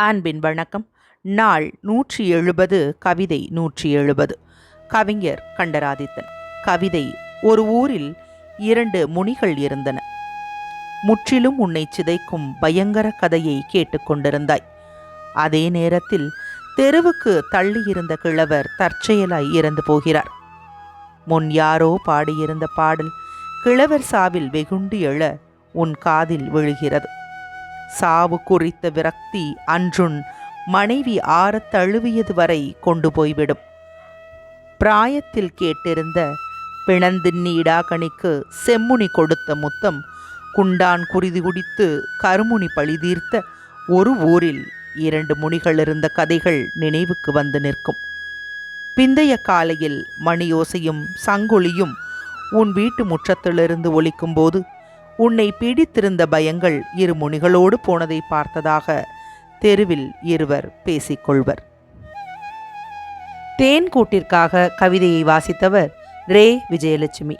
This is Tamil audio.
அன்பின் வணக்கம். நாள் நூற்றி எழுபது கவிதை நூற்றி எழுபது கவிஞர் கண்டராதித்தன். கவிதை ஒரு ஊரில் இரண்டு முனிகள் இருந்தன. முற்றிலும் உன்னை சிதைக்கும் பயங்கர கதையை கேட்டுக்கொண்டிருந்தாய் அதே நேரத்தில் தெருவுக்கு தள்ளியிருந்த கிழவர் தற்செயலாய் இறந்து போகிறார். முன் யாரோ பாடியிருந்த பாடல் கிழவர் சாவில் வெகுண்டு எழ உன் காதில் விழுகிறது. சாவு குறித்த விரக்தி அன்றுன் மனைவி ஆறத் தழுவியது வரை கொண்டு போய்விடும். பிராயத்தில் கேட்டிருந்த பிணந்தின்னி இடாகணிக்கு செம்முனி கொடுத்த முத்தம் குண்டான் குருதி குடித்து கருமுனி பழிதீர்த்த ஒரு ஊரில் இரண்டு முனிகள் இருந்த கதைகள் நினைவுக்கு வந்து நிற்கும். பிந்தைய காலையில் மணியோசையும் சங்கொலியும் உன் வீட்டு முற்றத்திலிருந்து ஒலிக்கும்போது உன்னை பீடித்திருந்த பயங்கள் இரு முனிகளோடு போனதை பார்த்ததாக தெருவில் இருவர் பேசிக்கொள்வர். தேன் கூட்டிற்காக கவிதையை வாசித்தவர் ரே. விஜயலட்சுமி.